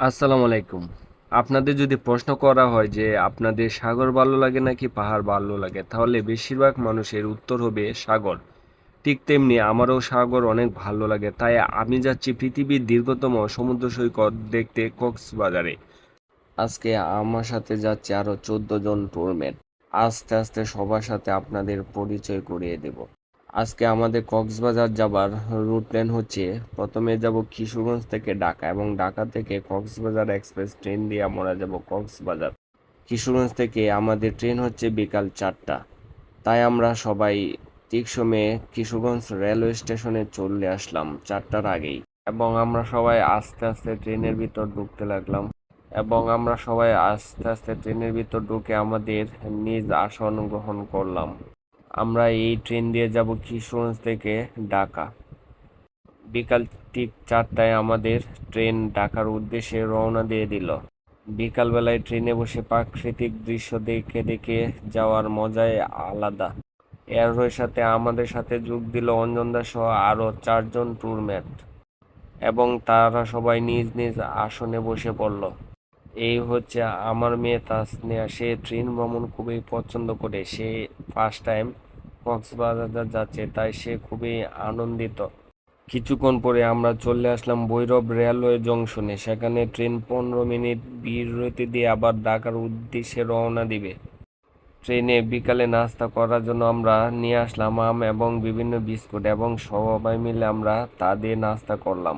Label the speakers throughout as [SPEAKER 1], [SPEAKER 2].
[SPEAKER 1] আসসালামু আলাইকুম। আপনাদের যদি প্রশ্ন করা হয় যে আপনাদের সাগর ভালো লাগে নাকি পাহাড় ভালো লাগে, তাহলে বেশিরভাগ মানুষের উত্তর হবে সাগর। ঠিক তেমনি আমারও সাগর অনেক ভালো লাগে, তাই আমি যাচ্ছি পৃথিবীর দীর্ঘতম সমুদ্র সৈকত দেখতে কক্সবাজারে। আজকে আমার সাথে যাচ্ছে আরও চোদ্দ জন টুরমেট আস্তে আস্তে সবার সাথে আপনাদের পরিচয় করিয়ে দেব। আজকে আমাদের কক্সবাজার যাবার রুট প্ল্যান হচ্ছে। প্রথমে যাব কিশোরগঞ্জ থেকে ঢাকা এবং ঢাকা থেকে কক্সবাজার এক্সপ্রেস ট্রেন দিয়ে আমরা যাব কক্সবাজার। কিশোরগঞ্জ থেকে আমাদের ট্রেন হচ্ছে বিকাল চারটা। তাই আমরা সবাই ঠিক সময়ে কিশোরগঞ্জ রেলওয়ে স্টেশনে চলে আসলাম চারটার আগেই। এবং আমরা সবাই আস্তে আস্তে ট্রেনের ভিতর ঢুকতে লাগলাম। এবং আমরা সবাই আস্তে আস্তে ট্রেনের ভিতর ঢুকে আমাদের নিজ আসন গ্রহণ করলাম। আমরা এই ট্রেন দিয়ে যাব কিশোরগঞ্জ থেকে ঢাকা। বিকাল ঠিক চারটায় আমাদের ট্রেন ঢাকার উদ্দেশ্যে রওনা দিয়ে দিল। বিকালবেলায় ট্রেনে বসে প্রাকৃতিক দৃশ্য দেখে দেখে যাওয়ার মজাই আলাদা। এর সাথে আমাদের সাথে যোগ দিল অঞ্জন দাস সহ আরও চারজন ট্যুরমেট এবং তারা সবাই নিজ নিজ আসনে বসে পড়ল। এই হচ্ছে আমার মেয়ে তাসনিয়া সে ট্রেন ভ্রমণ খুবই পছন্দ করে। সে ফার্স্ট টাইম কক্সবাজার যাচ্ছে, তাই সে খুবই আনন্দিত। কিছুক্ষণ পরে আমরা চলে আসলাম ভৈরব রেলওয়ে জংশনে। সেখানে ট্রেন পনেরো মিনিট বিরতি দিয়ে আবার ঢাকার উদ্দেশ্যে রওনা দিবে। ট্রেনে বিকালে নাস্তা করার জন্য আমরা নিয়ে আসলাম আম এবং বিভিন্ন বিস্কুট এবং সবাই মিলে আমরা তা দিয়ে নাস্তা করলাম।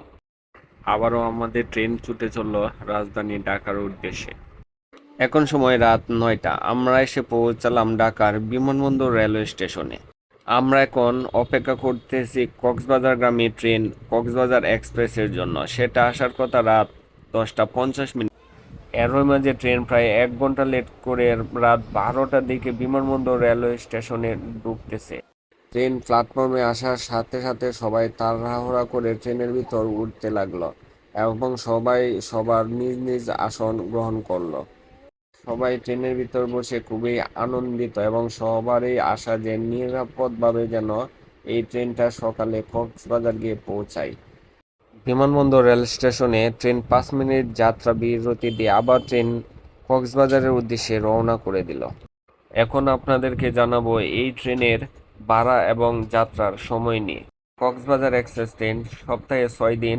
[SPEAKER 1] আবারও আমাদের ট্রেন ছুটে চলল রাজধানী ঢাকার উদ্দেশ্যে। এখন সময় রাত নয়টা। আমরা এসে পৌঁছালাম ঢাকার বিমানবন্দর রেলওয়ে স্টেশনে। আমরা এখন অপেক্ষা করতেছি কক্সবাজার কক্সবাজারগামী ট্রেন কক্সবাজার এক্সপ্রেসের জন্য। সেটা আসার কথা রাত দশটা পঞ্চাশ মিনিট। এর মাঝে ট্রেন প্রায় এক ঘণ্টা লেট করে রাত বারোটার দিকে বিমানবন্দর রেলওয়ে স্টেশনে ঢুকতেছে। ট্রেন প্ল্যাটফর্মে আসার সাথে সাথে সবাই তাড়াহুড়া করে ট্রেনের ভিতর উঠতে লাগল এবং সবাই সবার নিজ নিজ আসন গ্রহণ করল। সবাই ট্রেনের ভিতর বসে খুবই আনন্দিত এবং সবারই আশা যে নিরাপদভাবে যেন এই ট্রেনটা সকালে কক্সবাজার গিয়ে পৌঁছায়। বিমানবন্দর রেল স্টেশনে ট্রেন পাঁচ মিনিট যাত্রা বিরতি দিয়ে আবার ট্রেন কক্সবাজারের উদ্দেশ্যে রওনা করে দিল। এখন আপনাদেরকে জানাব এই ট্রেনের ভাড়া এবং যাত্রার সময় নিয়ে। কক্সবাজার এক্সপ্রেস ট্রেন সপ্তাহে ছয় দিন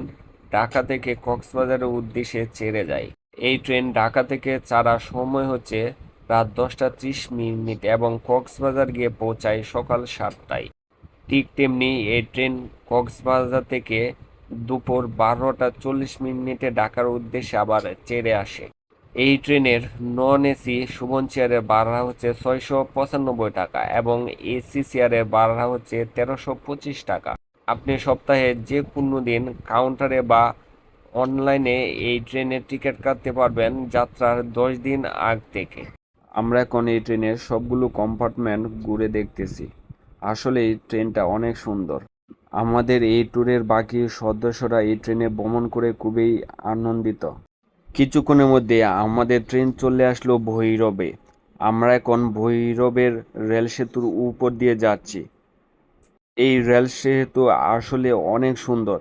[SPEAKER 1] ঢাকা থেকে কক্সবাজারের উদ্দেশ্যে ছেড়ে যায়। এই ট্রেন ঢাকা থেকে ছাড়ার সময় হচ্ছে রাত দশটা ত্রিশ মিনিট এবং কক্সবাজার গিয়ে পৌঁছায় সকাল সাতটায়। ঠিক তেমনি এই ট্রেন কক্সবাজার থেকে দুপুর বারোটা চল্লিশ মিনিটে ঢাকার উদ্দেশ্যে আবার চেড়ে আসে। এই ট্রেনের নন এসি সুবন চেয়ারের ভাড়া হচ্ছে ছয়শো পঁচানব্বই টাকা এবং এসি চেয়ারের ভাড়া হচ্ছে তেরোশো পঁচিশ টাকা। আপনি সপ্তাহে যে কোনো দিন কাউন্টারে বা অনলাইনে এই ট্রেনের টিকিট কাটতে পারবেন যাত্রার দশ দিন আগ থেকে। আমরা এখন এই ট্রেনের সবগুলো কম্পার্টমেন্ট ঘুরে দেখতেছি। আসলে এই ট্রেনটা অনেক সুন্দর। আমাদের এই ট্যুরের বাকি সদস্যরা এই ট্রেনে ভ্রমণ করে খুবই আনন্দিত। কিছুক্ষণের মধ্যে আমাদের ট্রেন চলে আসলো ভৈরবে। আমরা এখন ভৈরবের রেল সেতুর উপর দিয়ে যাচ্ছি। এই রেল সেতু আসলে অনেক সুন্দর,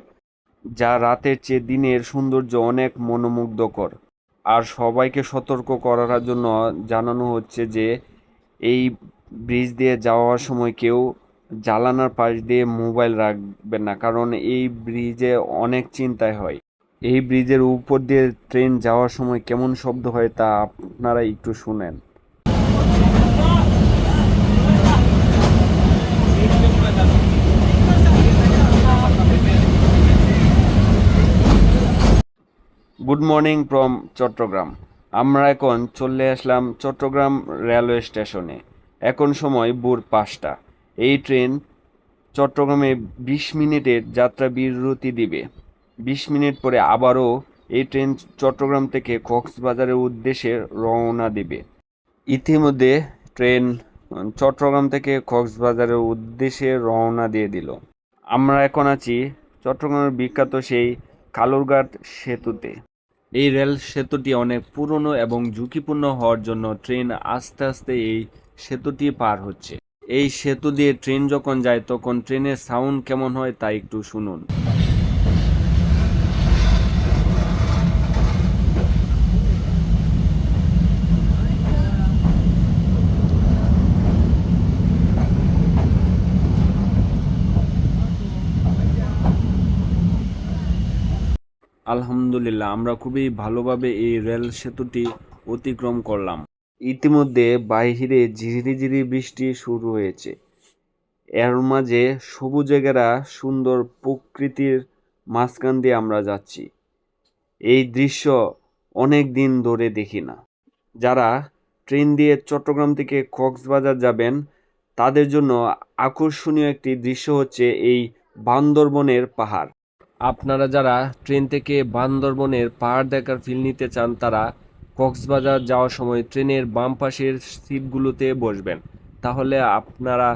[SPEAKER 1] যা রাতের চেয়ে দিনের সৌন্দর্য অনেক মনোমুগ্ধকর। আর সবাইকে সতর্ক করার জন্য জানানো হচ্ছে যে, এই ব্রিজ দিয়ে যাওয়ার সময় কেউ জালানার পাশ দিয়ে মোবাইল রাখবেন না, কারণ এই ব্রিজে অনেক চিন্তায় হয়। এই ব্রিজের উপর দিয়ে ট্রেন যাওয়ার সময় কেমন শব্দ হয় তা আপনারা একটু শুনেন। গুড মর্নিং ফ্রম চট্টগ্রাম আমরা এখন চলে আসলাম চট্টগ্রাম রেলওয়ে স্টেশনে এখন সময় ভোর পাঁচটা। এই ট্রেন চট্টগ্রামে বিশ মিনিটের যাত্রা বিরতি দিবে। বিশ মিনিট পরে আবারও এই ট্রেন চট্টগ্রাম থেকে কক্সবাজারের উদ্দেশ্যে রওনা দিবে। ইতিমধ্যে ট্রেন চট্টগ্রাম থেকে কক্সবাজারের উদ্দেশ্যে রওনা দিয়ে দিল। আমরা এখন আছি চট্টগ্রামের বিখ্যাত সেই কালুরঘাট সেতুতে। এই রেল সেতুটি অনেক পুরনো এবং ঝুঁকিপূর্ণ হওয়ার জন্য ট্রেন আস্তে আস্তে এই সেতুটি পার হচ্ছে। এই সেতু দিয়ে ট্রেন যখন যায়, তখন ট্রেনের সাউন্ড কেমন হয় তা একটু শুনুন। আলহামদুলিল্লাহ, আমরা খুবই ভালোভাবে এই রেল সেতুটি অতিক্রম করলাম। ইতিমধ্যে বাইরে ঝিরিঝিরি ঝিরি বৃষ্টি শুরু হয়েছে। এর মাঝে সবুজেগেরা সুন্দর প্রকৃতির মাঝখান দিয়ে আমরা যাচ্ছি। এই দৃশ্য অনেক দিন ধরে দেখি না। যারা ট্রেন দিয়ে চট্টগ্রাম থেকে কক্সবাজার যাবেন, তাদের জন্য আকর্ষণীয় একটি দৃশ্য হচ্ছে এই বান্দরবনের পাহাড়। আপনারা যারা ট্রেন থেকে বান্দরবনের পাহাড় দেখার ফিল নিতে চান, তারা কক্সবাজার যাওয়ার সময় ট্রেনের বাম পাশের সিটগুলোতে বসবেন। তাহলে আপনারা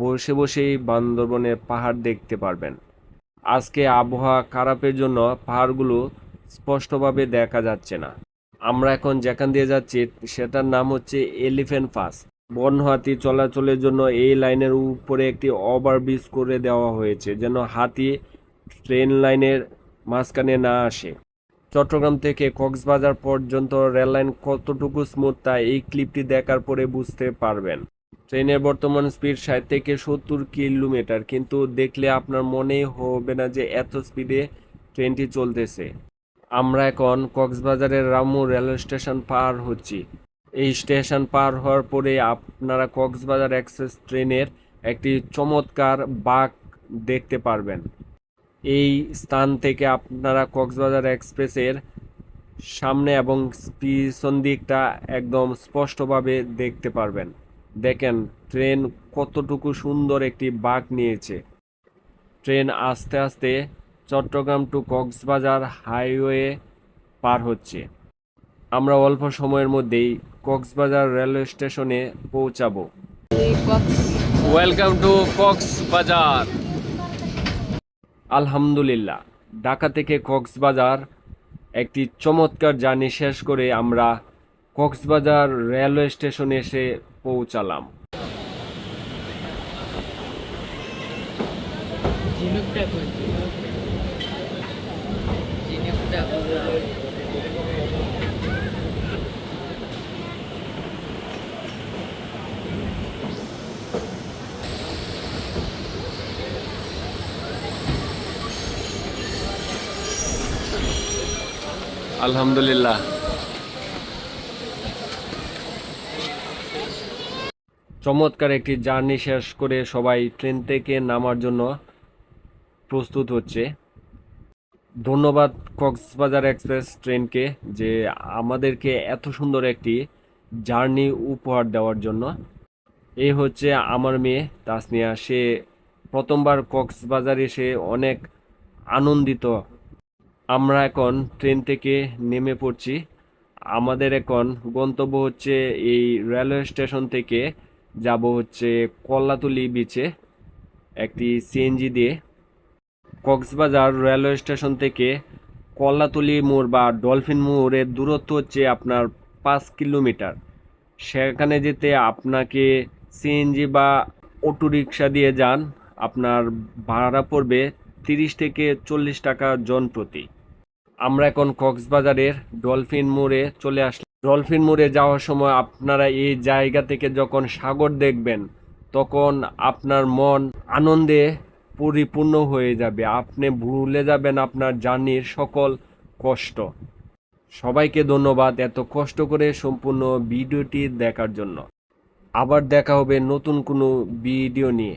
[SPEAKER 1] বসে বসেই বান্দরবনের পাহাড় দেখতে পারবেন। আজকে আবহাওয়া খারাপের জন্য পাহাড়গুলো স্পষ্টভাবে দেখা যাচ্ছে না। আমরা এখন যেখান দিয়ে যাচ্ছি, সেটার নাম হচ্ছে এলিফ্যান্ট পাস। বনহাতি চলাচলের জন্য এই লাইনের উপরে একটি ওভারব্রিজ করে দেওয়া হয়েছে, যেন হাতি ট্রেন লাইনের মাঝখানে না আসে। চট্টগ্রাম থেকে কক্সবাজার পর্যন্ত রেল লাইন কতটুকু স্মুথ তা এই ক্লিপটি দেখার পরে বুঝতে পারবেন। ট্রেনের বর্তমান স্পিড ষাট থেকে সত্তর কিলোমিটার, কিন্তু দেখলে আপনার মনেই হবে না যে এত স্পিডে ট্রেনটি চলতেছে। আমরা এখন কক্সবাজারের রামু রেল স্টেশন পার হচ্ছি। এই স্টেশন পার হওয়ার পরে আপনারা কক্সবাজার এক্সপ্রেস ট্রেনের একটি চমৎকার বাঘ দেখতে পারবেন। এই স্থান থেকে আপনারা কক্সবাজার এক্সপ্রেসের সামনে এবং পিছন দিকটা একদম স্পষ্টভাবে দেখতে পারবেন। দেখেন ট্রেন কতটুকু সুন্দর একটি বাঘ নিয়েছে। ট্রেন আস্তে আস্তে চট্টগ্রাম টু কক্সবাজার হাইওয়ে পার হচ্ছে। আমরা অল্প সময়ের মধ্যেই কক্সবাজার রেলওয়ে স্টেশনে পৌঁছাবো। Welcome to Cox's Bazar. আলহামদুলিল্লাহ, ঢাকা থেকে কক্সবাজার একটি চমৎকার জার্নি শেষ করে আমরা কক্সবাজার রেলওয়ে স্টেশনে এসে পৌঁছালাম।
[SPEAKER 2] ঝিনুকটা
[SPEAKER 1] আলহামদুলিল্লাহ। চমৎকার একটি জার্নি শেষ করে সবাই ট্রেন থেকে নামার জন্য প্রস্তুত হচ্ছে। ধন্যবাদ কক্সবাজার এক্সপ্রেস ট্রেনকে যে আমাদেরকে এত সুন্দর একটি জার্নি উপহার দেওয়ার জন্য। এই হচ্ছে আমার মেয়ে তাসনিয়া। সে প্রথমবার কক্সবাজার এসে অনেক আনন্দিত আমরা এখন ট্রেন থেকে নেমে পড়ছি। আমাদের এখন গন্তব্য হচ্ছে এই রেলওয়ে স্টেশন থেকে যাব হচ্ছে কল্লাতলি বিচে একটি সিএনজি দিয়ে। কক্সবাজার রেলওয়ে স্টেশন থেকে কল্লাতলি মোড় বা ডলফিন মোড়ের দূরত্ব হচ্ছে আপনার পাঁচ কিলোমিটার। সেখানে যেতে আপনাকে সিএনজি বা অটো রিক্সা দিয়ে যান। আপনার ভাড়া পড়বে তিরিশ থেকে চল্লিশ টাকা জন প্রতি। আমরা এখন কক্সবাজারের ডলফিন মোড়ে চলে আসলাম। ডলফিন মোড়ে যাওয়ার সময় আপনারা এই জায়গা থেকে যখন সাগর দেখবেন, তখন আপনার মন আনন্দে পরিপূর্ণ হয়ে যাবে। আপনি ভুলে যাবেন আপনার জার্নির সকল কষ্ট। সবাইকে ধন্যবাদ এত কষ্ট করে সম্পূর্ণ ভিডিওটি দেখার জন্য। আবার দেখা হবে নতুন কোনো ভিডিও নিয়ে।